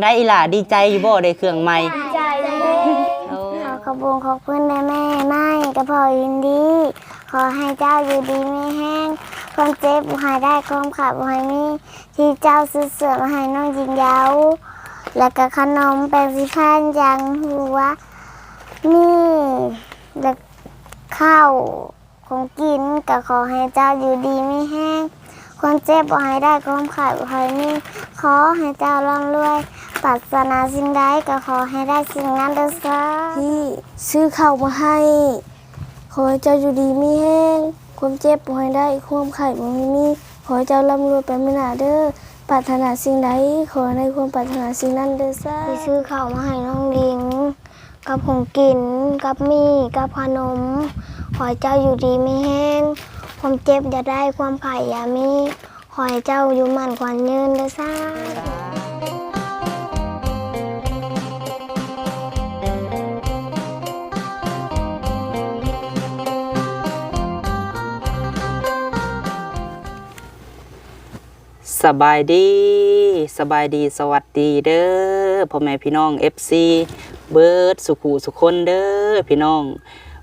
ได้อีหล่าดีใจอยู่บ่ได้เครื่องใหม่ใจเลยโอ้ขอขอบคุณขอบคุณแม่แม่ไม่กระพอยินดี ขอให้เจ้าอยู่ดีไม่แห้งความเจ็บหายได้ความขับหายมีที่เจ้าซื้อเสือมาให้น้องยิงยาวแล้วก็ขนมแปรงสีฟันยังหัวนี่แล้วข้าวของกินก็ขอให้เจ้าอยู่ดีไม่แห้งความเจ็บบ่ให้ได้ความขาดบ่ให้มีขอให้เจ้าร่ำรวย ปรารถนาสิ่งใดก็ขอให้ได้สิ่งนั้นเด้อซาที่ซื้อข้าวมาให้ ขอให้เจ้าอยู่ดีมีแห้งความเจ็บบ่ให้ได้ความไข่บ่ให้มีขอให้เจ้าร่ำรวยไปไม่นานเด้อปรารถนาสิ่งใดขอให้ได้ความปรารถนาสิ่งนั้นเด้อซาที่ซื้อข้าวมาให้น้องลิงกับของกินกับมีกับขนม ขอให้เจ้าอยู่ดีไม่แห้งความเจ็บอย่าได้ความไข่อย่ามีขอให้เจ้าอยู่มั่นขวัญยืนเด้อซ่า สบายดี สบายดีสวัสดีเด้อพ่อแม่พี่น้อง FC เบิร์ดสุขูสุคนเด้อพี่น้อง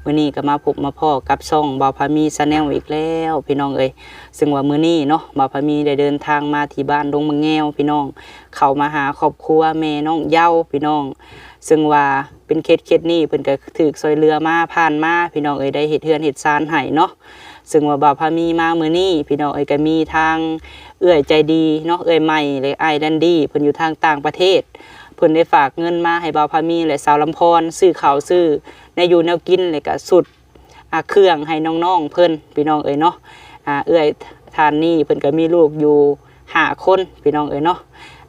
มื้อนี้ก็มาพบมาพ่อกับช่องบ่าวพามีชาแนลอีกแล้ว พี่น้องเอ้ยซึ่งว่ามื้อนี้เนาะบ่าวพามีได้เดินทางมาที่บ้านดงมะแงวพี่น้อง เข้ามาหาครอบครัวแม่น้องเย้าพี่น้อง ซึ่งว่าเป็นเคสเคสนี้เพิ่นก็ถูกซอยเรือมาผ่านมาพี่น้องเอ้ยได้เฮ็ดเฮือนเฮ็ดซานให้เนาะ ซึ่งว่าบ่าวพามีมามื้อนี้พี่น้องเอ้ยก็มีทางเอื้อยใจดีเนาะเอื้อยใหม่เลยไอ้ดันดี้เพิ่นอยู่ทางต่างประเทศเพิ่นได้ฝากเงินมาให้บ่าวพามีและสาวลำพรซื้อข้าวซื้อในอยู่แนวกินเลยก็สุดอาเครื่องให้น้องๆเพิ่นพี่น้องเอ้ยเนาะอ่าเอื้อยทานนี่เพิ่นก็มีลูกอยู่หาคนพี่น้องเอ้ยเนาะ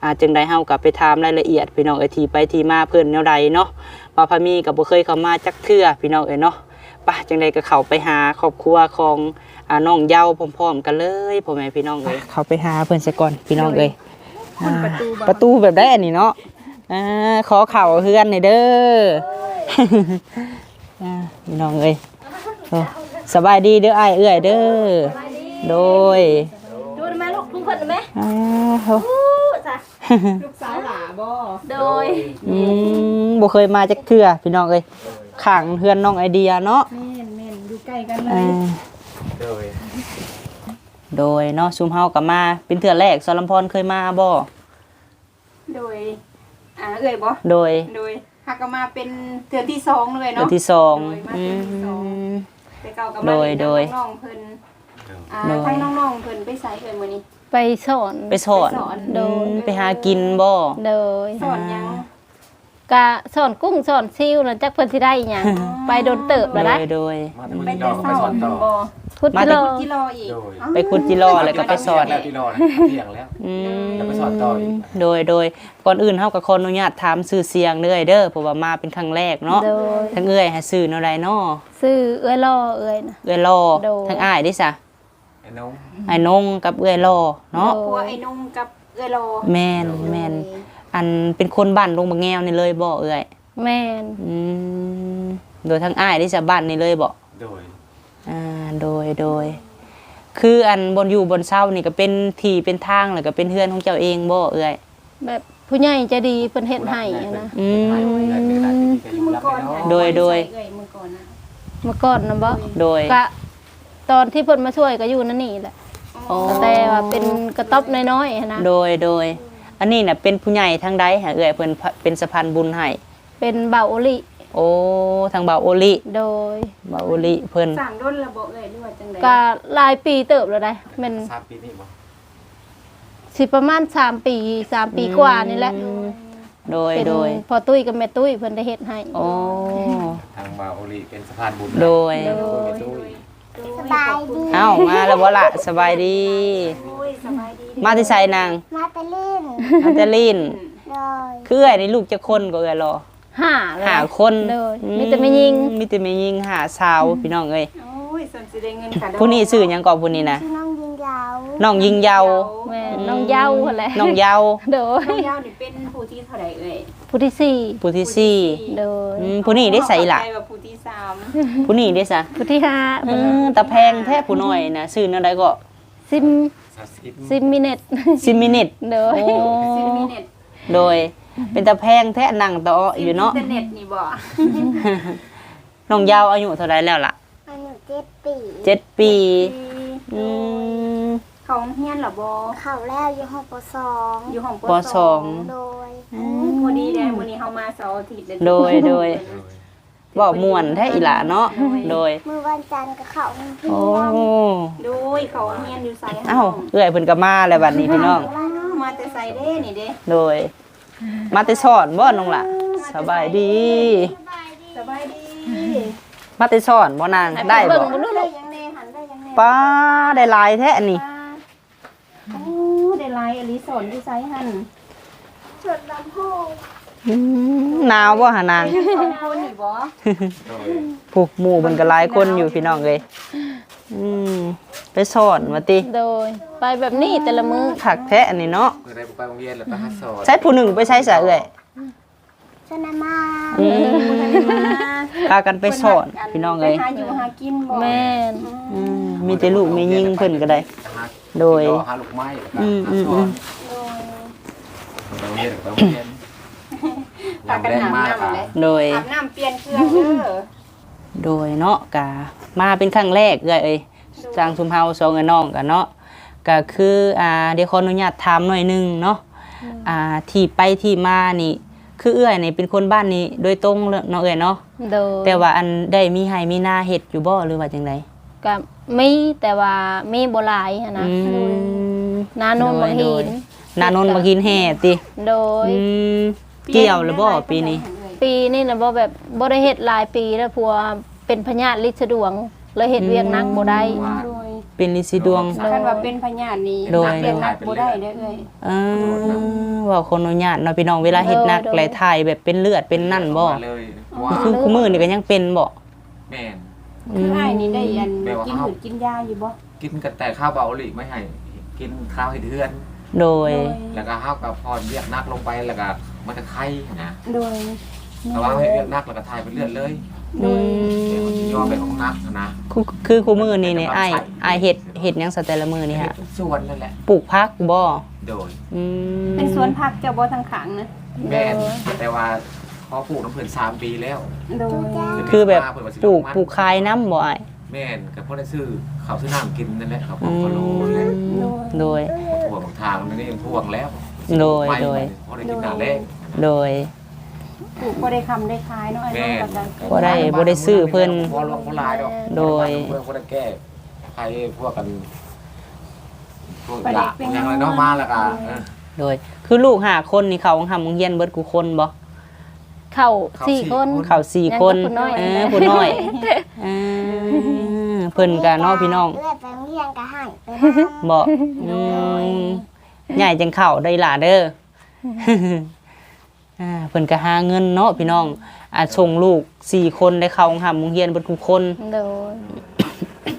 อ่าจึงได้เฮากลับไปถามรายละเอียดพี่น้องเอ้ยทีไปทีมาเพิ่นแนวใดเนาะบ่าวพามีก็บ่เคยเข้ามาจักเทื่อพี่น้องเอ้ยเนาะ ป่ะจังใดก็เข้าไปหาครอบครัวของอ่าน้องเยาพร้อมๆกันเลยพ่อแม่พี่น้องเอ้ยเข้าไปหาเพิ่นซะก่อนพี่น้องเอ้ยอ่าประตูแบบได้อันนี้เนาะอ่าขอเข่าเฮือนหน่อยเด้ออ่าพี่น้องเอ้ยโอ้สบายดีเด้ออ้ายเอื้อยเด้อโดยดูได้ไหมลูกลุงเพิ่นได้ไหมอ้าวอู้จ้ะลูกสาวหลาบ่โดยอืมบ่เคยมาจักเทื่อพี่น้องเอ้ยข้างเฮือนน้องไอเดียเนาะ แม่ นแม่นอยู่ใกล้กันเลอ่ายโดยโดยเนาะซุมเฮาก็มา เป็นเทื่อแรกสรลำพรเคยมาบ่โดยอ่าเอ่ยบ่โดยโดยหักก็มาเป็นเทือนที่สองเลยเทื่อเนาะที่สองโดยมาอืเทือนที่สองมแต่เก่าก็โดมายโดย น้องๆเพิ่นอ่าโดย ทั้งน้องๆเพิ่นไปใส่เพิ่นมื้อนี้ ไปสอน ไปสอนไปสอน โดยไปหากินบ่โดย สอนหยัง กะสอนกุ้งสอนซิวนะจักเพิ่นสิได้หยังไปโดนเติบโดแล้วนะยโดย มาไปแต่แต่ที่รอเช้าไปสอนต่อบ่พุทมาธิแต่โลที่รออีกโดยเอ้าไปขุดจิโร่แล้วก็ไปสอนแล้วที่รอนะเที่ยงแล้วอืมแล้วไปสอนต่ออีกโดยโดยก่อนอื่นเฮาก็ขออนุญาตถามชื่อเสียงเด้อเด้อเพราะว่ามาเป็นครั้งแรกเนาะโดยทั้งเอื้อยให้ชื่อแนวใดเนาะซื้อเอื้อยล่อเอื้อยนะ เอื้อยรอโดย ทั้งอ้ายเดิซะไอ้น้องอ้ายนงกับเอื้อยรอเนาะโดครัวไอ้นุ่งกับเอื้อโลแม่นแม่น อันเป็นคนบ้านดงบางแงวนี่เลยบ่เอื้อยแม่นอืมโดยทั้งอ้ายเดิซะบ้านนี่เลยบ่โดยอ่าโดยโดย คืออันบนอยู่บนเศร้านี่ก็เป็นที่เป็นทางแล้วก็เป็นเฮือนของเจ้าเองบ่เอื้อยแบบผู้ใหญ่ใจะดีเพิ่นเฮ็ดให้อะนะอืมคือมื้อก่อนน่ะโดยโดยใส่เอ้ยมื้อก่อนน่ะเมื่อก่อนนะบ่โดยกะตอนที่เพิ่นมาช่วยก็อยู่นั่นนี่แหละอ๋อแต่ว่าเป็นกระต๊อบน้อยๆอะนะโดยโดย อันนี้น่ะเป็นผู้ใหญ่ทางใดหาเอื้อยเพิ่นเป็นสะพานบุญให้เป็นเบาโอลิโอ้ทางบ่าวโอลิโดยบ่าวโอลิเพิ่นสร้างดนระบบเอ้ยหรือว่าจังได๋ก็หลายปีเติบแล้วได้แมันทราบปีนี้บ่สิประมาณสามปีสามปีกว่านี่แหละโดยเป็นโดยพอตุ้ยกับแม่ตุ้ยเพิ่นได้เฮ็ดให้โอ้ทางมาโอลีเป็นสะพานบุญโดยโดยโดย สบายดี เอ้ามาแล้วบ่ล่ะสบายดีโอ้ยสบายดีมาที่ไสนางมาตะลินอันเตลินโดยคือเอื้อยนี่ลูกจะคนก็เอื้อยรอห้าเลย หาคนโดยอืมีแต่ไม่ยิงมีแต่ไม่ยิงหาสาวพี่น้องเอ้ยโอ้ยสนสิได้เงินค่ะผู้นี้ชื่อหยังก่อนผู้นี้นะชื่อน้องยิงยาวน้องยิงเยาวแม่น้องเย้าหั่นแหละน้องเยาวโดยน้องยาวนี่เป็นผู้ที่เท่าไหร่เอ่ย ผู้ที่สี่ผู้ที่สี่โดยอืมผู้นี้ได้ใส่ล่ะใจว่าผู้ที่สามผู้นี้ได้ซะผู้ที่ห้าเออตะแพงแท้ผู้น้อยนะชื่อแนวใดก็ซิมสามสิบซิมมิเน็ตซิมินิตโดย โอ้ซิมิเน็ตโดย เป็นตะแพงแท้นั่งต่ออยู่เนาะอินเทอร์เน็ตนี่บ่น้องยาวอายุเท่าไรแล้วล่ะอายุเจ็ดปีเจ็ดปีอืม เขาโรงเฮียนเหรอบ่เข้าแล้วอยู่ห้องปสองอยู่ห้องปสองโดยวันนี้เด้วันนี้เฮามาเสาร์อาทิตย์เด้อโดยโดยเว้าม่วนแท้อีหล่ะเนาะโดย มือวันจันทร์ก็เข้าโรงเรีโอ้ยนดูเขาโรงเฮียนอยู่ไสเอ้าเอื้อยเพิ่นก็มาแล้วบัดนี้พี่น้องว้าวมาแต่ไสเด้นี่เด้โดย มาแต่สอนบ่น้องล่ะสบายดี สบายดีมาแต่สอนบ่นางได้เบิ่บ่งบ่รู้ได้ลูกยังแน่หันได้ยังแน่ป้าได้หลายแท้อันนี้โอ้ได้หลายอลิสอนอยู่ไสหั่นจุดลำโพงอืมหนาวบ่หานางสองคนนี่บ่โดยผู้หมู่เพิ่นก็หลายคนอยู่พี่น้องเอ้ยอืมไปสอนว่าติโดย ไปแบบนี้แต่ละมื้อคักแท้อันนี้เนาะเมื่อได้ไปโรงเรียนแล้วไปหาสอนใช้ผู้หนึ่งไปใช้ซะเอ้ยชนะมาอืมพากันไปสอนพี่น้องเอ้ยไปหาอยู่หากินบ่แม่นอืมมีแต่ลูกมียิงเพิ่นก็ได้หา โดยหาลูกไม้แล้วก็อืมอืมหาสอือมนไปโรงเรียนไปโรงเรียนพากันหามาน้ำเลยโดย อาบน้ำเปลี่ยนเครื่องเด้อโดยเนาะกะมาเป็นครั้งแรกเอ้ยเอ้ยจางชุมเฮาสองเอ้ยน้องกันเนาะก็คืออ่าเดี๋ยวขออนุญาตถามหน่อยหนึงเนาะอ่าที่ไปที่มานี่ คือเอื้อยนี่เป็นคนบ้านนี้โดยตรงเลยเนาะเอ้ยเนาะโดยแต่ว่าอันได้มีให้มีนาเฮ็ดอยู่บ่หรือว่าจังไดก็ มีแต่ว่ามีบ่หลายหันนะอืมนาโนนบ่หินนานนท์มากินแห่ติโดย อืมเกี่ยวหรือบ่ปีนี้ ปีนี้นะบ่แบบบ่ได้เฮ็ดหลายปีแล้วพัวเป็นพญาติลิดสะดวงเลยเฮ็ดเวียกหนักบ่ได้โดยเป็นลิซิดวง คันว่าเป็นพญาตินี่โดย นักเรียนนักบ่ได้เด้อเอ้ยเออว่าคนอนุญาตเนาะพี่น้องเวลาเฮ็ดหนักหลายถ่ายแบบเป็นเลือดเป็นนั่นบ่มาเลยว่าคือคู่มือนี่ก็ยังเป็นบ่แม่น คืออ้ายนี่ได้อันแปลว่ากินเฮาหืดกินยาอยู่บ่กินกันแต่ข้าวเบาหลีไม่ให้กินข้าวให้เดือน โดย แล้วก็ข้าวกับพรเรียกนักลงไปแล้วก็มันจะไข้นะโดยแต่ว่าให้เรียกนักแล้วก็ทายเป็นเลือดเลยอืมเดี๋ยวมันจะย่อไปของนักนะคือคือคู่มือนี่นี่อ้ายอ้ายเฮ็ดเฮ็ดหยังซะแต่ละมื้อนี่ฮะเป็นส่วนนั่นแหละปลูกผักบ่โดยอืมเป็นสวนผักเจ้าบ่ทางขางนะแม่นแต่ว่า พอปลูกน้ำเพิ่นสามปีแล้วโดยคือแบบเพิ่นว่าสิปลูกมันปลูกคายน้ำบ่อ้ายแม่นกับพ่อได้ซื้อข้าวซื้อน้ำกินนั่นแหละครับอืพอโลเลยมโดยพวกทางมันนี่ยังพวงแล้วโดย ไม่โดยพอได้กินน้ำแรงโดย ปลูกบ่ได้คำได้ขายเนาะไอ้แม่น้องนก็จะบ่ได้บ่ได้ซื้อเพิ่นบ่ลงบ่ลายดอกโดย เพื่อนบ่ได้แก้ใครพวกกันพวกหลาพวกหยังไรเนาะมาแล้วก็เออโดย คือลูกห้าคนนี่เขาทำโรงเรียนเบิดกูคนบ่ เข้าเข้าสี่สี่คน คน เขาสี่คนยังกับผู้น้อย เออผู้น้อยเออเพิ่นก็เนาะพี่น้องเลือดไปโรงเรียนก็ให้ไปบ่อืมใหญ่จังเข้าได้ล่ะเด้ออ่าเพิ่นก็หาเงินเนาะพี่น้องอ่าส่งลูกสี่คนได้เข้าหำโรงเรียนเบิดทุกคน โดย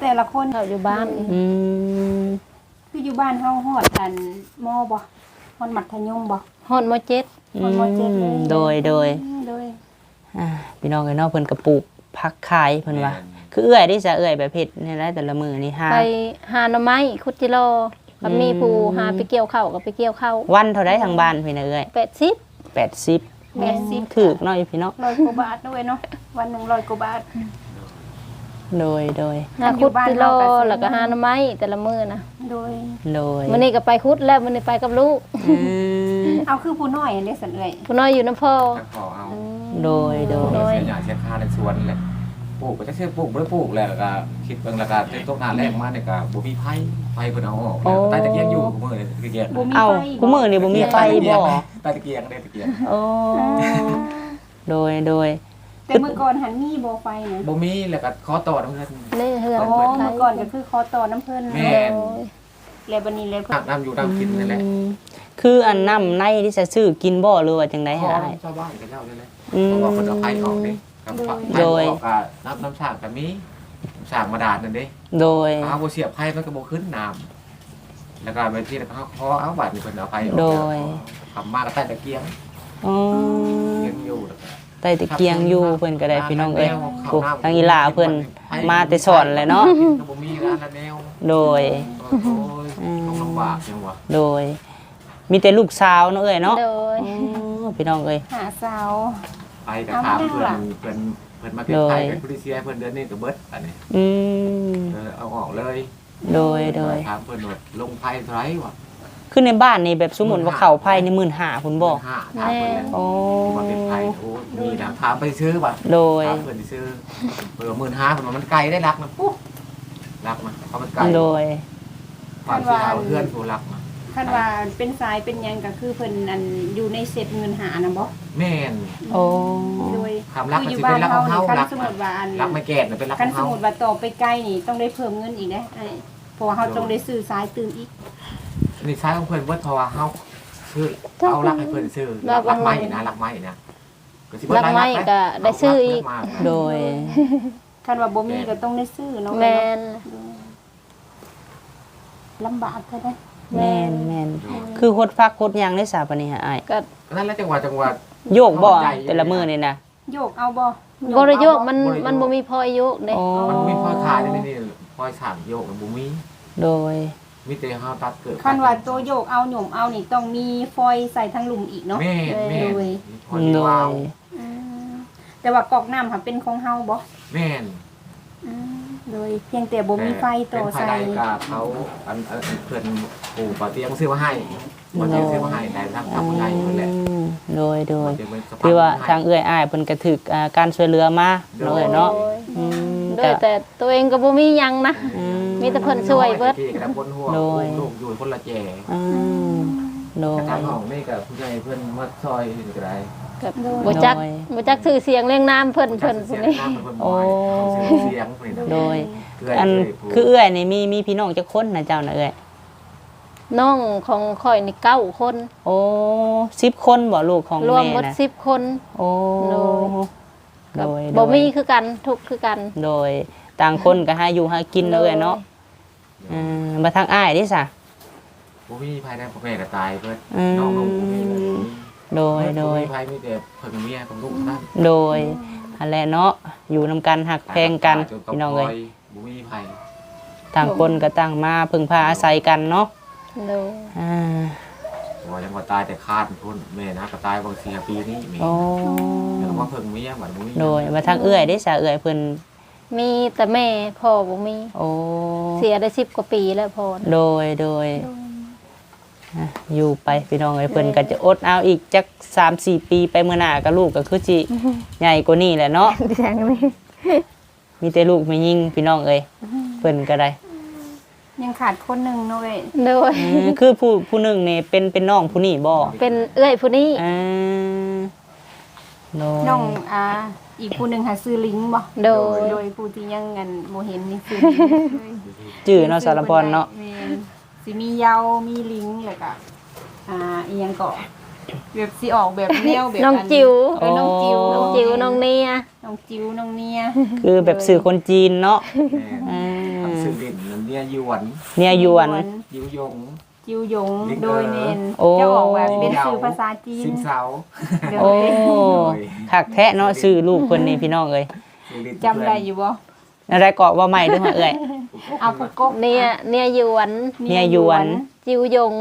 แต่ละคนเข้าอยู่บ้านอืมคืออยู่บ้านเฮาฮอดอันมอบ่ฮอดมัธยมบ่ ฮอดมเจ็ดคนบ่เจ็บเลยโดยโดยโดยอ่า พี่น้องเอ้ยเนาะเพิ่นก็ปลูกผักขายเพิ่นว่า คือเอื้อยได้จะเอื้อยแบบเฮ็ดนี่แหละแต่ละมื้อนี่หาไปหาหน่อไม้คุดจิโลก็มีผู้หาไปเกี่ยวข้าวก็ไปเกี่ยวข้าววันเท่าใดทางบ้านพี่นะเอื้อย80 80แปดสิบถูกเนาะอยู่พี่เนาะร้อยกว่าบาทด้วยเนาะวันหนึ่งร้อยกว่าบาทโดยโดยหาคุดจิโลแล้วก็หาหน่อไม้แต่ละมื้อนะโดยโดยมื้อนี้ก็ไปคุดแล้วมื้อนี้ไปกับลูกอืม เอาคือผู้น้อยอันนี้สันเอ่ยผู้น้อยอยู่น้ำพ่อจะขอเอาโดยโดยโดย เสียหยาเสียค่าในสวนแหละปลูกก็จะเชื่อปลูกบ่ได้ปลูกแล้วก็คิดเบิ่งแล้วก็ต้นหน้าแรกมาเนี่ยก็บ่มีไผไผเพิ่นเอาออกแล้วใต้ตะเกียงอยู่กูมื้อนี่ตะเกียงบ่มีเอ้าไฟกูมื้อนี่บ่มีไฟบ่ใต้ตะเกียงได้ตะเกียงโอ้โดยโดย แต่เมื่อก่อนหันมีบ่ไฟนะบ่มีแล้วก็ขอต่อน้ำเงินนี่เฮือนโอ้เมื่อก่อนก็คือคอต่อน้ำเพิ่นแม่โดยแล้วบัดนี้เลยเพิ่น น้ำอยู่น้ำกินนั่นแหละ อืม คืออันน้ำในที่จะซื้อกินบ่หรือว่าจังได๋ขอฮะอ้ายชาวบ้านกันเจ้าเลยแหละอืม เพราะว่าเพิ่นเอาไผออกเด้กับไผโดย ออกก็น้ำน้ำสร้างก็มีน้ำสร้างมาดาดนั่นเด้โดย เอาบ่เสียบไผมันก็บ่ขึ้นน้ำแล้วก็ไปที่แล้วก็ขอเอาบาดนี่เพิ่นเอาไผออกโดย ทำมาก็ใต้ตะเกียงอ๋อเกียงอยู่แล้วก็ ใต้ตะเกียงอยู่เพิ่นก็ได้พี่น้องเอ้ยโอ้ทางอีหลาเพิ่นมาแต่สอนแหละเนาะ บ่มีร้านละแนวโดย โอ้ยต้องลำบากจังวะโดย มีแต่ลูกสาวเนาะเอ้ยเนาะโดยอ๋อพี่น้องเอ้ย หาสาวไปกับเอาถามมาเพิ่นล่ะเพิ่นเพิ่นมาเป็นไทยเป็นผู้ที่เสียเพิ่นเดือนนี้ก็เบิดอันนี้อืมเออเอาออกเลยโดยโดยถามเพิ่นว่าลงไพ่เท่าไหร่วะคือในบ้านนี่แบบสมมุติว่าเข้าไผนี่15,000พุ่นบ่ห้าถามเพิ่นแล้วโอ้มาเป็นไพ่โอ้มีนะถามไปซื้อบ่โดย ถามเพิ่นสิซื้อเพิ่นว่า15,000เพิ่นว่ามันไกลได้รักนะปุ๊รักนะเพราะมันไกลโดย ความสิหาเพื่อนผู้รักนะ คันว่าเป็นสายเป็นหยังก็คือเพิ่นอันอยู่ในเซตเงินหานะบ่แม่น โอ้โดยความรักคือมันอยู่สิบ้าเป็นนรักเฮาของเฮานี่คันรัก สมมุติว่าอันรักไม่แก่น่ะเป็นรักขคันองสเฮามมุติว่าต่อไปใกล้นี่ต้องได้เพิ่มเงินอีกนะไอ้เพราะว่าเฮาต้องได้ซื้อสายตื่นอีก นี่ใช้ของเพิ่นเบิดเพราะว่าเฮาซื้อเอารักให้เพิ่นซื้อรักไม้นะรักไม้นะสิเบิดรักไม้ก็ได้ซื้ออีกโดย คันว่าบ่มีก็ต้องได้ซื้อเนาะแม่นลำบากก็ได้ แม่นแม่นคือฮดพักฮดหยังได้สาปานนี้ฮะอ้ายก็นั่นแหละจังหวะจังหวะ โยกบ่แต่ละมื้อนี่นะ โยกเอาบ่บ่ได้โยกมันบ่ได้โยก มันบ่มีพอยโยกเด้โอ้ มันมีพอถ่ายได้นี่พอสามโยกมันบ่มีโดย มีแต่เฮาตัดเกิดคันว่าตัวโยกเอาหนุ่มเอานี่ต้องมีฟอยล์ใส่ทั้งหลุมอีกเนาะแม่นแม่นโดยพอโดวาวยอืมแต่ว่ากอกน้ำค่ะเป็นของเฮาบ่แม่นอืม โดยเพียงแต่บ่มีไฟต่อเป็นภายใส่ในก็เขาอันอันเพิ่นปู่ปาเตียงซื้อมาให้ปาเตียงซื้อมาให้ได้ทางทางผู้ใหญ่เพิ่นแหละอืมโดยโดยเดี๋ยวมันสะพนที่ว่าให้ทางเอื้อยอ้ายเพิ่นก็ถึกอ่าการช่วยเหลือมาเนาะเอ้ยเนาะอืมโดก็ยแต่ตัวเองก็บ่มีหยังนะ อืม มีแต่เพิ่นช่วยเบิดที่กระพ้นหัวโดย ลูกอยู่คนละแจอืมโดยทางห้องนี่กับผู้ใหญ่เพิ่นมาซอยก็ได้ ก็บ่จักโดย บ่จักชื่อเสียงเรียงนามเพิ่นเพิ่นผู้นี้โอ้เสียงเพิ่นน่ะโดยเพื่อนอันช่วยผู้คือเอื้อยนี่มีมีพี่น้องจักคนนะเจ้าน่ะเอื้อยน้องของข่อยนี่เก้าคน โอ้10คนบ่ลูกของรวมแม่หมดนะสิบคน โอ้โดย โดยบ่มีโดยคือกันทุกข์คือกันโดยต่างคนก็หาอยู่หากินเนาะเอ้ยเนาะอืมมาทางอ้ายเด้ซะบ่มีภายในพ่อแม่ก็ตายเพิ่นอืมน้องๆบ่มีเลย โดยโดยบ่มีภายมีแต่เพิ่นกับเมียกับลูกนั่นโดยอันแหละเนาะอยู่นำกันหักแพงกันจพี่น้องเอ้ยบ่มีภายต่างคนก็ต่างมาพึ่งพาอาศัยกันเนาะโดยอ่าว่ายังบ่ตายแต่คาดพุ่นแม่นะก็ตายบางเสียปีนี้แม่โอ้แล้วมาเพิ่งเมียบัดบ่มีโดยมาทางเอื้อยได้สะเอื้อยเพิ่นมีแต่แม่พ่อบ่มี โอ้เสียได้10กว่าปีแล้วพ่อน่ะโดยโดย อะอยู่ไปพี่น้องเอ้ยเพิ่นก็จะอดเอาอีกจัก3-4ปีไปเมื่อหน้าก็ลูกก็คือสิใหญ่กว่านี้แหละเนาะแทงนี่มีแต่ลูกไม่ยิ่งพี่น้องเอ้ยเพิ่นก็ได้ยังขาดคนหนึงเนาะเว้ยโดยอืมคือผู้ผู้หนึงนี่เป็นเป็นน้องผู้นี้บ่เป็นเอื้อยผู้นี้อ่าโดยน้องอ่าอีกผู้หนึงหาซื้อลิงก์บ่โดยโดยผู้ที่ยังเงินบ่เห็นนี่คือจื่อเนาะสารพรเนาะ แม่น สิมีเหยามีลิงแล้วก็อ่าอีหยังก็แบบสิออกแบบแนวแบบน้องจิ๋ว เออน้องจิ๋วน้องจิ๋วน้องเนียน้องจิ๋วน้องเนียคือแบบสื่อคนจีนเนาะแม่อ่าทำซึ่งดินนั่นเนี่ยยวนเนี่ยยวน ยิวยง จิ๋วหยงลิงเออ โดยเมนโอ้ จะออกแบบเป็นสื่อภาษาจีนสิงเสาโดโอ้ยคักแท้เนาะชื่อลูกเพิ่นนี่พี่น้องเอ้ยซึ่งดินจำได้อยู่บ่อะไรเกาะว่าใหม่ด้วยฮะเอ้ย เอาผู้กบเนียเนียหยวนเนี่ยหยวน จิวหยง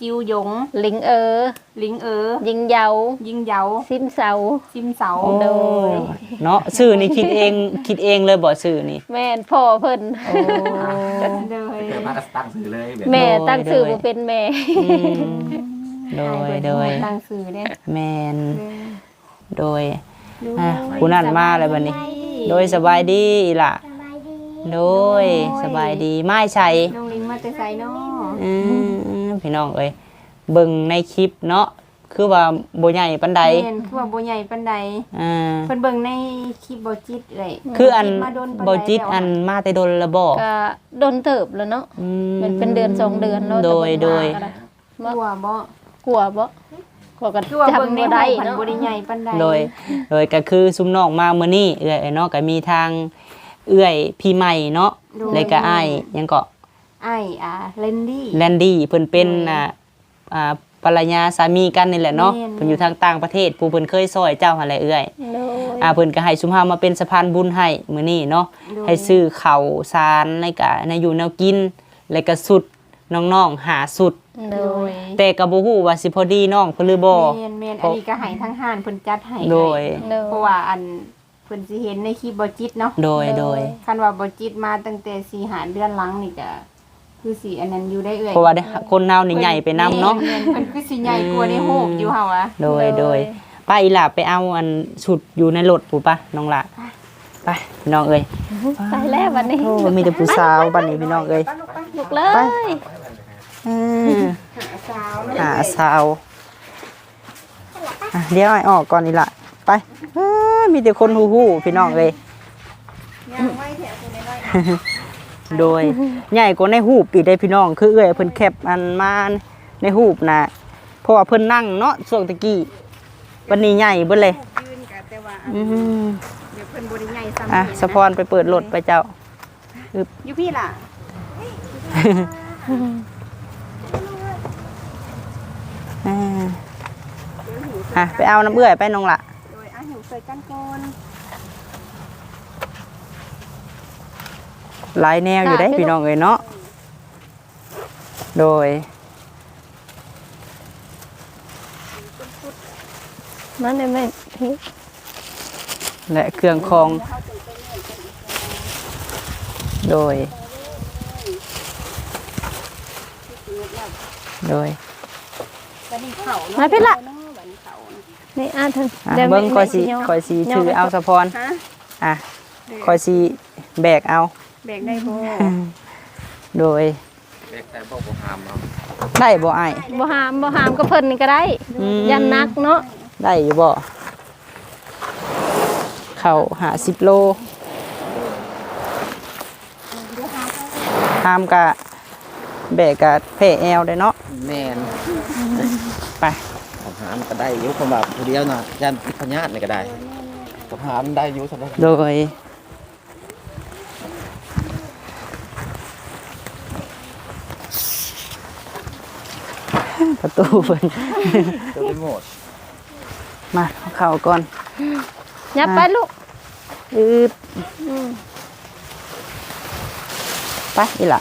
จิ๋วหยง หลิงเออลิงเออ ยิงเยา ยิงเหยา ซิมเสา ซิมเสาโอ้โดยเนาะชื่อนี่คิดเองคิดเองเลยบ่ชื่อนี่ แม่นพ่อเพิ่นโดยเกิดมาก็ตั้งสื่อเลยแบบแม่ตั้งชื่อโดยบ่เป็นแม่อืมโดยโดยตั้งสื่อเนี่ยแมนโดยอะผู้นั้นมาเลยบัดนี้ โดยสบายดีอีหล่ะสบายดี โดยสบายดีไม้ชัยน้องลิงมาแต่ไสเนาะอืมพี่น้องเอ้ยเบิ่งในคลิปเนาะคือว่าบ่ใหญ่ปานใดแม่นคือว่าบ่ใหญ่ปานใดอ่าเพิ่นเบิ่งในคลิปบ่จิตเลยคืออันมาโดนปานใดบ่จิตแล้วอันมาแต่ดนละบ่ก็โดนเติบแล้วเนาะอืมมันเป็นเดือนสองเดือนแล้วโดยแต่โดบ่ยว่าก็ได้กลัวบ่กลัวบ่กลัวก็คือว่าเบิ่งจำในบ่ได้ได้ผันเนาะบ่ได้ใหญ่ปานใดโดยโดยก็คือซุมน้องมามื้อนี้เอื้อยเนาะก็มีทาง เอื้อยพี่ใหม่เนาะแล้วก็อ้ายหยังก็ไอ้อ่าเลนดี้ แลนดี้เพิ่นเป็นอ่าอ่าภรรยาสามีกันนี่แหละเนาะแม่น เพิ่นอยู่ทางต่างประเทศผู้เพิ่นเคยซอยเจ้าหั่นแหละเอื้อย โดยอ่าเพิ่นก็ให้ซุมเฮามาเป็นสะพานบุญให้มื้อนี้เนาะโดยให้ซื้อข้าวสารแล้วก็ในอยู่แนวกิน แล้วก็สุดน้องๆหาสุด โดยแต่ก็บ่ฮู้ว่าสิพอดีน้องเพิ่นหรือบ่แม่นแม่นอันนี้ก็ให้ทั้งห้านเพิ่นจัดให้โดยโดยเพราะว่าอัน เพิ่นสิเห็นในคลิปบ่จิตเนาะโดยโดย คันว่าบ่จิตมาตั้งแต่สี่หาเดือนหลังนี่ก็คือสิอันนั้นอยู่ได้เอ่ยเพราะว่าได้คนเฮานี่ใหญ่ไปนํเนาะแม่เพิ่นคือสิใหญ่กว่าในโฮกอยู่เฮาอะโดยโดยไปอีหล่ะไปเอาอันสุดอยู่ในรถปู่ปะน้องละไปพี่น้องเอ้ยไปแล้ววันนี้โอ้มีแต่ผู้สาวบัดนี้พี่น้องเอ้ยลุกเลยอืมหาสาวอะเดี๋ยวไอ้ออกก่อนอีหล่ะ ไปเอ้อมีแต่คนฮู้ฮู้พี่น้องเอ้ยโดยใหญ่กว่าในหูปอีกได้พี่น้อง คือเอ้ยเพิ่นแคปอันมาในหูปน่ะเพราะว่าเพิ่นนั่งเนาะช่วงตะกี้วันนี้ใหญ่เบิดเลย ยืนก็แต่ว่าอืมเดี๋ยวเพิ่นบ่ได้ใหญ่ซ้ำอะสะพรไปเปิดรถไปเจ้า อยู่พี่ล่ะอ่าอะไปเอาน้ำเอื้อยไปน้องละโดยอาหิวใส่กันก่อนหลายแนวอยู่ได้พี่น้องเอ้ยเนาะโดยมันได้ไหมพี่และเครื่องคอง โดย โดยบัดนี้เข้ามาพี่ละ นะนี่อ่านเถอะอะดี๋ยวเบิ้งแม่คอยสีแม่คอยสีย่ถือเอาสะพรฮะอะคอยสีแบกเอา แบกได้บ่โดยเด็กแต่บ่บ่หามเอาได้บ่ไอ้าย บ่หามบ่หามก็เพิ่นนี่ก็ได้ อืม ยันนักเนาะได้อยู่บ่เข่าหาสิบโลทามกะแบกกะเพแอลได้เนาะแม่นไป สะพานก็ได้อยุคแบบผู้เดียวน่ะยันพญาตินี่ก็ได้สะพานได้อยุสำหรับโดยประตูเพิ่นตัวเป็นหมดมาเอาเข้าก่อนยับไปลูกอืบไปอีหละ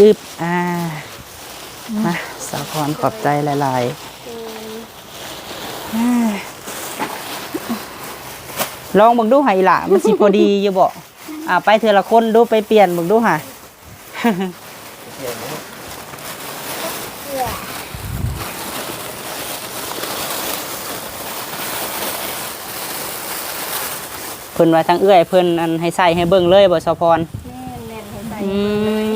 อึบอ่ามา สาวพรขอบใจหลายๆอ่าลองเบิ่งดูให้อีหละมันสิพอดีอยู่บ่อ่าไปเทอละคนดูไปเปลี่ยนเบิ่งดูค่ะเพิ่นว่าทางเอื้อยเพิ่นอันให้ใส่ให้เบิ่งเลยบ่สาวพรแม่นแม่นให้ใส่อืมเ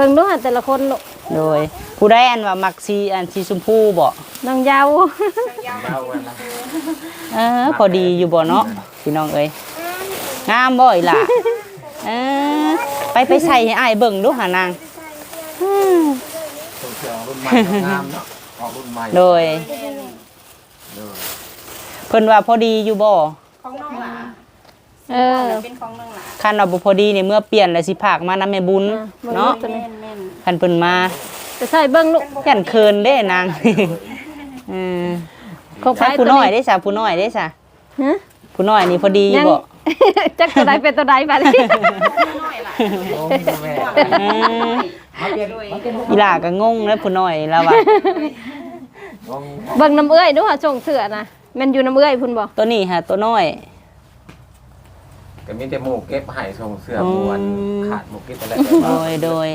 บิ่งดูหาแต่ละคนลูกโดย ผู้ใดอันว่ามักสีอันสีชมพูบ่น้องยาวเบาไว้นะเออพอดีอยู่บ่เนาะพี่น้องเอ้ยงามบ่อีหล่ะเออไปไปใส่ให้อ้ายเบิ่งดูหานางส่งเสียงรุ่นใหม่งามเนาะออกรุ่นใหม่โดยโดยเพิ่นว่าพอดีอยู่บ่ของน้องหล่ะ เออ เป็นของน้องหล่ะคันว่าบ่พอดีนี่เมื่อเปลี่ยนแล้วสิพากมานำแม่บุญอะบ่เนาะตัวนี้แม่นแม่นคันเพิ่นมาไปใส่เบิ่งลูกยันเคินเด้นางอืมของถ้าผู้น้อยได้ซะผู้น้อยได้ซะฮะผู้น้อยนี่พอดีอยู่ยังบ่จักตัวใดเป็นตัวใดบัดนี้โอ้แม่อืมอีหล่าก็งงแล้วผู้น้อยแล้วว่าเบิ่งน้ำเอื้อยดูหาส่งเสือนะแมันอยู่น้ำเอื้อยพุ่นบ่ตัวนี้ฮะตัวน้อย ก็มีแต่หมูเก็บให้ส่งเสื้อมวนขาดหมูเก็บไปแล้วโดยโดย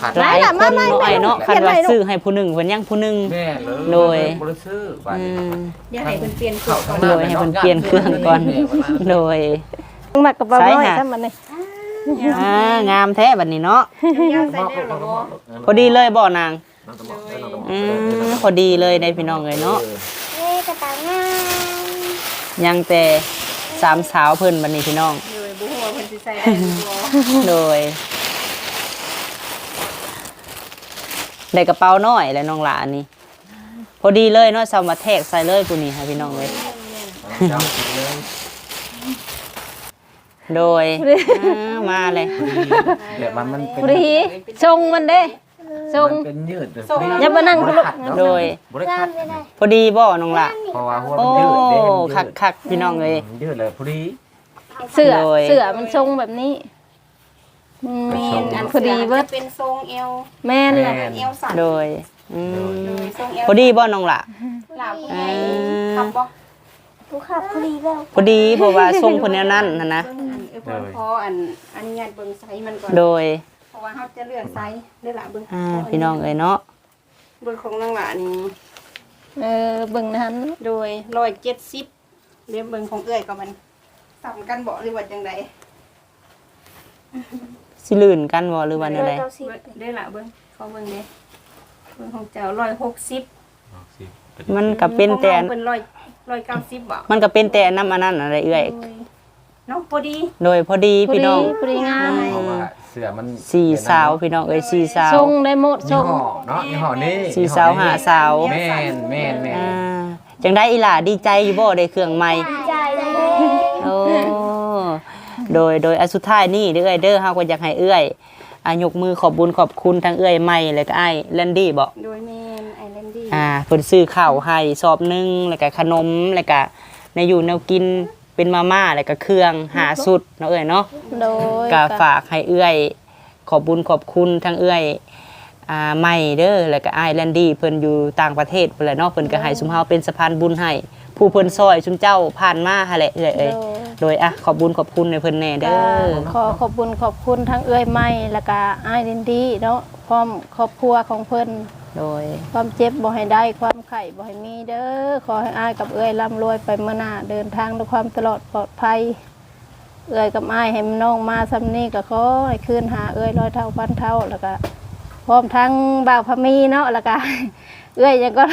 ขาดหลายคนน้อยเนาะคันว่าซื้อให้ผู้หนึ่งเพิ่นยังผู้หนึ่งแม่เลยโดยบ่ได้ซื้อบัดอืนี้มเดี๋ยวให้เพิ่นเปลี่ยนเครื่องข้างโดยให้เพิ่นเปลี่ยนเครื่องก่อนโดยมักกับบ่ใส่น้อยหาซะมันนี่อ่างามแท้บัดนี้เนาะยาวใส่ได้หรอบ่พอดีเลยบ่นางน้องตะบอกน้องตะบอกอืมพอดีเลยในพี่น้องเลยเนาะเอ้กระเป๋างามยังแต่ สามสาวเพิ่นบัดนี้พี่น้องโดยบ่ฮู้ว่าเพิ่นสิใส่ได้บ่โดยได้กระเป๋าน้อยและน้องหลานนี่พอดีเลยเนาะสามาแทกใส่เลยผู้นี้ค่ะพี่น้องเลยจำผิดเลยโดยอ่ามาเลยแบบมันมันเป็นผู้ดีทรงมันเด้ ทรง มันเป็นยืดแบบนี้อย่ามานั่งบ่ลูได้กขัดเนาะโดย บ่ได้ขัดพอดีบ่น้องละเพราะว่าหัวโอ้มันยืดเด้มันยืดคักคักๆพี่น้องเลยยืดเลยพอดี เสือโดย เสือมันทรงแบบนี้อืมแม่นอันพอดีเบิดจะเป็นทรงเอวแม่นแม่ล่ะเป็นเอวสั้นโดยอืมโดยทรงเอวพอดีบ่น้องล่ะหลาผู้ใหญ่เออขับบ่ผู้ขับพอดีแล้วพอดีเพราะว่าทรงคนแนวนั้นนะนะเบิ่งอันเออเพิ่นพออันอันญาตเบิ่งไซส์มันก่อนโดยเพ ราะว่าเขาจะเลือกไซส์เด้อล่ะเบิ่งอ่าพี่น้องเอ้ยเนาะเบิ่งของนางหลานี่เออเบิ่งนั้นโดย170เรียบเบิ่งของเอื้อยก็มันซ้ำกันบ่หรือว่าจังไดสิลื่นกันบ่หรือว่าแนวใดเบิ่งเด้อล่ะเบิ่งเขาเบิ่งเด้เบิ่งของเจ้า160มันก็เป็นแต่ของราเป็น100 190บ่มันก็เป็นแต่น้ำอันนั้นอะไรเอ้ยโดยเนาะพอดี โดยพอดีพอพี่ดีน้องพอดีงามเพราะว่าเสื้อมันสี่สาวพี่น้องเอ้ยสี่สาว ทรงได้หมดทยี่รงห้อเนาะยี่ห้อนี้สี่สาวห้าสาว แม่นแม่นแม่นอ่าจังได้อีหล่าดีใจอยู่บ่ได้เครื่องใหม่ใจเลยโอ้โดยโดยอันสุดท้ายนี่เด้อเอ้ยเด้อเฮาก็อยากให้เอื้อยอายกมือขอบบุญขอบคุณทั้งเอื้อยใหม่แล้วก็อ้ายแลนดี้บ่ โดยแม่นไอแลนดี้อ่าเพิ่นซื้อข้าวให้สอบหนึงแล้วก็ขนมแล้วก็ในอยู่แนวกิน เป็นมาม่าแล้วก็เครื่องหาสุดเนาะเอ้ยเนาะโดยก็ฝากให้เอื้อย ขอบบุญขอบคุณทั้งเอื้อยอ่าใหม่เด้อแล้วก็อ้ายแลนดี้เพิ่นอยู่ต่างประเทศเพิ่นแหละเนาะเพิ่นก็ให้สุมเฮาเป็นสะพานบุญให้ผู้เพิ่นซอยชุมเจ้าผ่านมาหั่นแหละเอ้ยเอ้ยโดยอะขอบบุญขอบคุณในเพิ่นแน่เด้ก็อขอขอบคุณขอบคุณทั้งเอื้อยไม้แล้วก็อ้ายดินดีเนาะพร้อมครอบครัวของเพิ่น โดยความเจ็บบ่ให้ได้ความไข้บ่ให้มีเด้อขอให้อ้ายกับเอื้อยร่ำรวยไปเมื่อหน้าเดินทางด้วยความตลอดปลอดภัย เอื้อยกับอ้ายให้น้องมาซำนี้ก็ขอให้คืนหาเอื้อยร้อยเท่าพันเท่าแล้วก็พร้อมทั้งบ่าวพะมีเนาะแล้วก็เอื้อยยังก็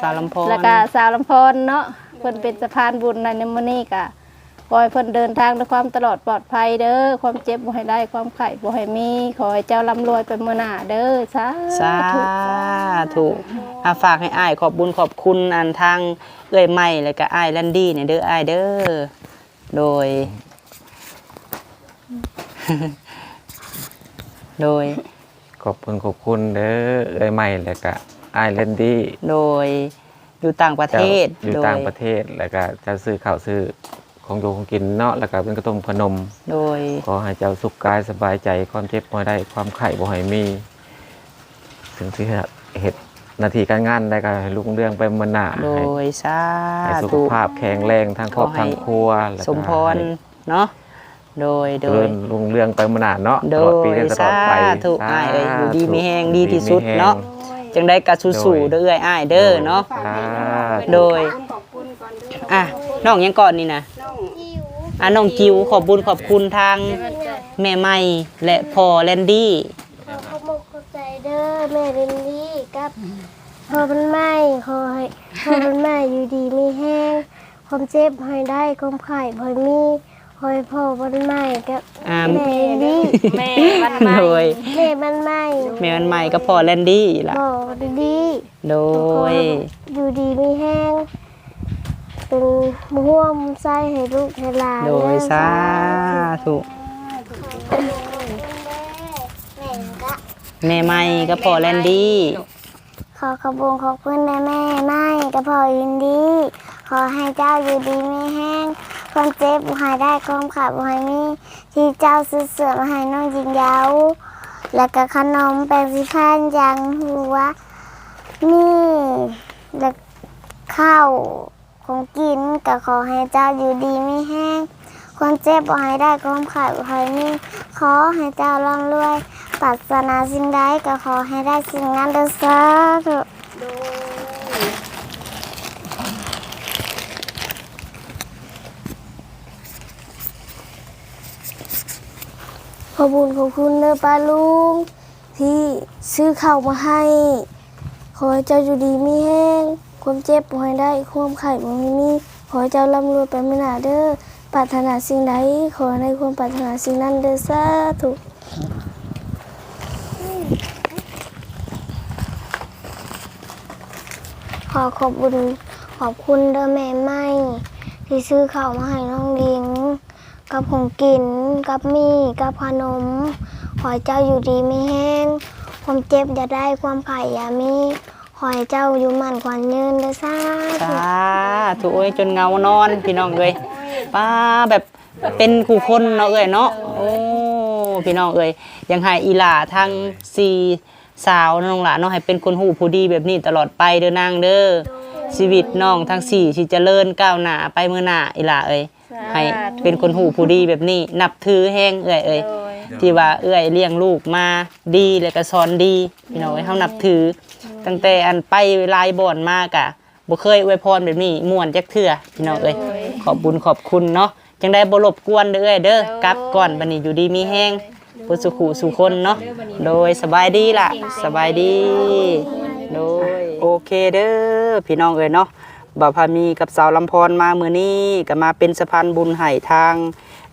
สาวลำพรแล้วก็สาวลำพรเนาะเพิ่นเป็นสะพานบุญในในมื้อนี้ก็ข อให้เพิ่นเดินทางด้วยความตลอดปลอดภัยเด้อความเจ็บบ่ให้ได้ความไข้บ่ให้มีขอให้เจ้าร่ำรวยไปมื้อหน้าเด้อสาสาธุธุอะฝากให้อ้ายขอบบุญขอบคุณอันทางเอื้อยใหม่แล้วก็อ้ายแลนดี้เนี่ยเด้ออ้ายเด้อโดย โดย ขอบคุณขอบคุณเด้อเอ้ยใหม่แล้วก็อ้ายเลนดี้โดยอยู่ต่างประเทศอยู่โดย ต่างประเทศแล้วก็จะซื้อข้าวซื้อ ของอยู่ของกินเนาะแล้วก็เป็นกระต้มขนม โดย ขอให้เจ้าสุขกายสบายใจความเจ็บบ่ได้ความไข้บ่ให้มี ถึงที่เหตุหนาทีการงานได้ก็ให้ลุงเรื่องไปมื้อหน้าโดให้ยสาให้สุขธุ ภาพแข็งแรงทั้งครอบขอให้ ทั้งครัวแล้วก็สมพรเนาะ โดยเจโดริย ญลุงเรื่องไปมื้อหน้าเนาะโดตลอดปีและตลอดไปสาธุอ้ายเอ้ยอยู่ดีมีแฮงดีที่สุดมีแฮงเนาะ จังได้กะสู้ๆเด้อเอ้อยอ้ายเด้อเนาะฝากให้อ่าโดย ขอบคุณก่อนเด้ออะน้องยังก่อนนี่นะน้ องอะน้องจิวขอบบุญขอบคุณทางแม่ใหม่และพ่อแลนดี้ขอขอบคุณขอบใจเด้อแม่เรนลี่กับพ่อมันไม่ขอให้พ่อมันไม่อยู่ดีมีแห้งความเจ็บให้ได้ความไข่บ่ให้มีขอให้พ่อมันไม่กับอ่าแม่เรนลี่แม่วันใหม่โดยแม่มันไม่แม่มันใหม่กับพ่อแลนดี้ล่ะบอกดีโดยอยู่ดีมีแห้ง เป็นห่วงไส้ให้ลูกให้หลานโดยสาธุแม่ก็แม่ใหมกับพ่อแลนดี้ขอขอบคุณขอบคุณแม่แม่ไม่กระพอยินดีขอให้เจ้าอยู่ดีไม่แห้งความเจ็บหายได้ความขาดหายมีที่เจ้าซื้อเสือมาให้น้องยิงยาวแล้วก็ขนมแปรงสีฟันยังหัวนี่แล้วข้าว ของกินก็ขอให้เจ้าอยู่ดีไม่แห้งความเจ็บบ่ให้ได้ความขาดบ่ให้มีขอให้เจ้าร่ำรวยปรารถนาสิ่งใดก็ขอให้ได้สิ่งนั้นเด้อสาธุขอบคุณขอบคุณเด้อป้าลุงที่ซื้อข้าวมาให้ ขอให้เจ้าอยู่ดีมีแห้ง ความเจ็บบ่ให้ได้ ความไข่บ่ให้มีขอเจ้าร่ำรวยไปไม่นาเด้อปรารถนาสิ่งใดขอให้ได้ความปรารถนาสิ่งนั้นเด้อสาธุขอขอบคุณขอบคุณเด้อแม่ไม่ ที่ซื้อข้าวมาให้น้องดิง กับของกิน กับมีกับขนม ขอเจ้าอยู่ดีไม่แห้ง ความเจ็บอย่าได้ความไข่อย่ามี ขอให้เจ้าอยู่มั่นขวัญยืนเด้อซ่าสาธุโอ้ยจนเงานอนพี่น้องเลยป้าแบบเป็นคู่คนเนาะเอ้ยเนาะโอ้พี่น้องเอ้ยยังให้อีหลาทั้งสี่สาวน้องหลานเนาะให้เป็นคนหูผู้ดีแบบนี้ตลอดไปเด้อนางเด้อชีวิตน้องทั้งสี่สิเจริญก้าวหน้าไปเมื่อหน้าอีหลาเอ้ยให้เป็นคนหูผู้ดีแบบนี้ นับถือแห้งเอ้ยเอ้ยโดยที่ว่าเอื้อยเลี้ยงลูกมาดีแล้วก็สอนดีพี่น้องเอ้ยเฮานับถือ ตั้งแต่อันไปลายบ่อนมากะบ่เคยอวยพรแบบนี้ม่วนจักเทื่อพี่น้องเอ้ยขอบบุญขอบคุณเนาะจังได้บ่รบกวนเด้อเอ้ยเด้อกลับก่อนบัดนี้อยู่ดีมีแฮงผู้สุขุสุคนเนาะโดยสบายดีล่ะสบายดีโดยโอเคเด้อพี่น้องเอ้ยเนาะบ่าวพามีกับสาวลำพรมามื้อนี้ก็มาเป็นสะพานบุญให้ทาง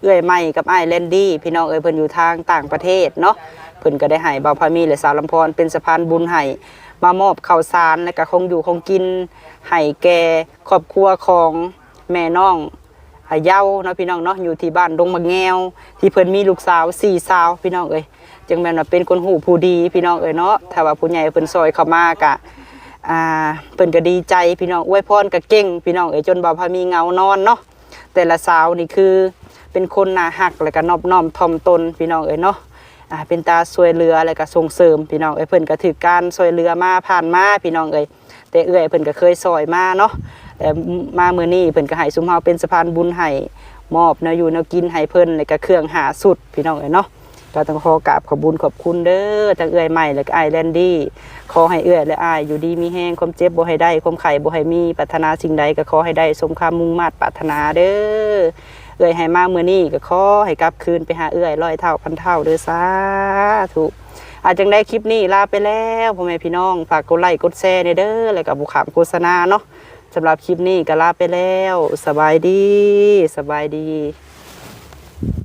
เอื้อยใหม่กับไอ้ายแลนดี้พี่น้องเอ้ยเพิ่นอยู่ทางต่างประเทศเนาะเพิ่นก็ได้ให้บ่าวพามีและสาวลำพรเป็นสะพานบุญให้ มามอบข้าวสารและก็คงอยู่คงกินให้แก่ครอบครัวของแม่น้องอาเยาเนาะพี่น้องเนาะอยู่ที่บ้านดงมะแงว ที่เพิ่นมีลูกสาวสี่สาวพี่น้องเอ้ยจึงแม่นว่าเป็นคนหูผู้ดีพี่น้องเอ้ยเนาะถ้าว่าผู้ใหญ่เพิ่นซอยเข้ามากะอ่าเพิ่นก็ดีใจพี่น้องอวยพรก็เก่งพี่น้องเอ้ยจนบ่พามีเงานอนเนาะแต่ละสาวนี่คือเป็นคนน่าฮักแล้วก็นอบน้อมถ่อมตนพี่น้องเอ้ยเนาะ อ่าเป็นตาช่วยเหลือแล้วก็ส่งเสริมพี่น้องเอ้ยเพิ่นก็ถือการช่วยเหลือมาผ่านมาพี่น้องเอ้ยแต่เอื้อยเพิ่นก็เคยซอยมาเนาะแต่มามื้อนี้เพิ่นก็ให้ซุมเฮาเป็นสะพานบุญให้มอบแนวอยู่แนวกินให้เพิ่นแล้วก็เครื่องหาสุดพี่น้องเอ้ยเนาะก็ต้องขอกราบขอบบุญขอบคุณเด้อทั้งเอื้อยใหม่และไอแลนดี้ขอให้เอื้อยและอายอยู่ดีมีแห้งความเจ็บบ่ให้ได้ความไข่บ่ให้มีปรารถนาสิ่งใดก็ขอให้ได้สมความมุ่งมา่ปรารถนาเด้อ เอื้อยให้มาเมื่อนี้ก็ขอให้กลับคืนไปหาเอื้อยร้อยเท่าพันเท่าเด้อสาธุอาจจะได้คลิปนี้ลาไปแล้วพ่อแม่พี่น้องฝากกดไลค์กดแชร์ในเด้อแล้วก็บุขามโฆษณาเนาะสำหรับคลิปนี้ก็ลาไปแล้ว สบายดี สบายดี